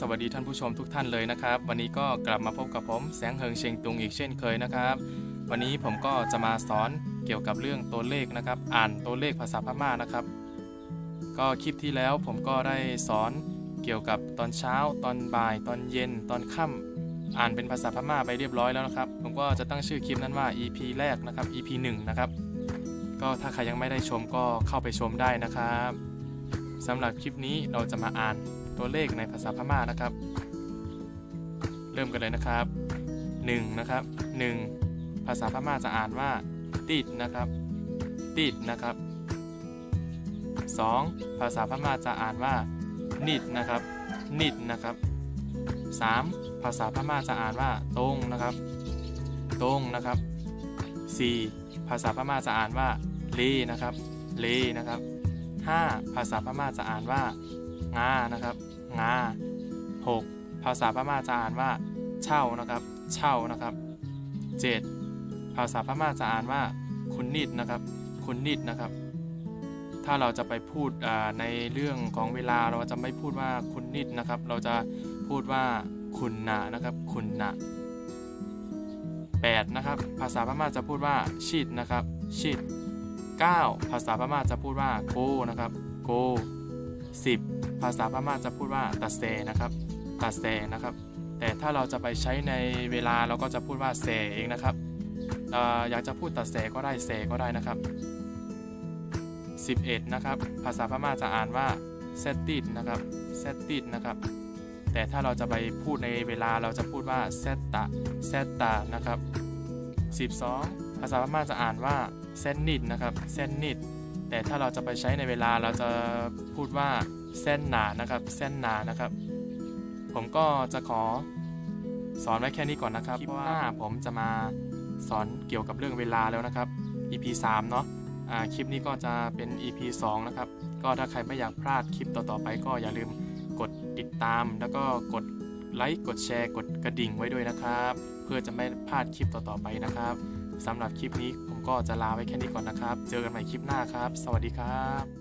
สวัสดีท่านผู้ชมทุกท่านเลยนะครับ วันนี้ก็กลับมาพบกับผมแสงเฮิงเชงตุงอีกเช่นเคยนะครับ วันนี้ผมก็จะมาสอนเกี่ยวกับเรื่องตัวเลขนะครับ อ่านตัวเลขภาษาพม่านะครับ ก็คลิปที่แล้วผมก็ได้สอนเกี่ยวกับตอนเช้า ตอนบ่าย ตอนเย็น ตอนค่ำอ่านเป็นภาษาพม่าไปเรียบร้อยแล้วนะครับ ผมก็จะตั้งชื่อคลิปนั้นว่า EP แรกนะครับ EP 1 นะครับ ก็ถ้าใครยังไม่ได้ชมก็เข้าไปชมได้นะครับสำหรับคลิปนี้เราจะมาอ่าน ตัวเลขในภาษาพม่านะครับ เริ่มกันเลยนะครับ 1 นะครับ 1 ภาษาพม่าจะอ่านว่า ติดนะครับ ติดนะครับ 2. ภาษาพม่าจะอ่านว่า นิดนะครับ นิดนะครับ 3. ภาษาพม่าจะอ่านว่าตรงนะครับ ตรงนะครับ 4. ภาษาพม่าจะอ่านว่าเลนะครับเลนะครับ 5. ภาษาพม่าจะอ่านว่า งานะครับ งา 6. ภาษาพม่าจะอ่านว่าเช่านะครับ เช่านะครับ 7. ภาษาพม่าจะอ่านว่าคุณนิดนะครับ คุณนิดนะครับ ถ้าเราจะไปพูดในเรื่องของเวลาเราจะไม่พูดว่าคุณนิดนะครับ เราจะพูดว่าคุณนะนะครับ คุณนะ8นะครับ ภาษาพม่าจะพูดว่าชิดนะครับ ชิด9ภาษาพม่าจะพูดว่าโกนะครับ โก 10 ภาษาพม่าจะพูดว่าตัดเซนะครับตัดเซนะครับ แต่ถ้าเราจะไปใช้ในเวลาเราก็จะพูดว่าเซเองนะครับอยากจะพูดตัดเซก็ได้เซก็ได้นะครับ 11 นะครับ ภาษาพม่าจะอ่านว่าเซตติดนะครับเซตติดนะครับ แต่ถ้าเราจะไปพูดในเวลาเราจะพูดว่าเซตตะเซตตานะครับ 12 ภาษาพม่าจะอ่านว่าเซนนิดนะครับเซนนิด แต่ถ้าเราจะไปใช้ในเวลาเราจะพูดว่าเส้นหนานะครับ เส้นหนานะครับ ผมก็จะขอสอนไว้แค่นี้ก่อนนะครับเพราะว่าผมจะมาสอนเกี่ยวกับเรื่องเวลาแล้วนะครับ EP 3 เนาะอ่าคลิปนี้ก็จะเป็น EP 2 นะครับ ก็ถ้าใครไม่อยากพลาดคลิปต่อๆไป ก็อย่าลืมกดติดตาม แล้วก็กดไลค์ กดแชร์ กดกระดิ่งไว้ด้วยนะครับ เพื่อจะไม่พลาดคลิปต่อๆไปนะครับ สำหรับคลิปนี้ผมก็จะลาไว้แค่นี้ก่อนนะครับ เจอกันใหม่คลิปหน้าครับ สวัสดีครับ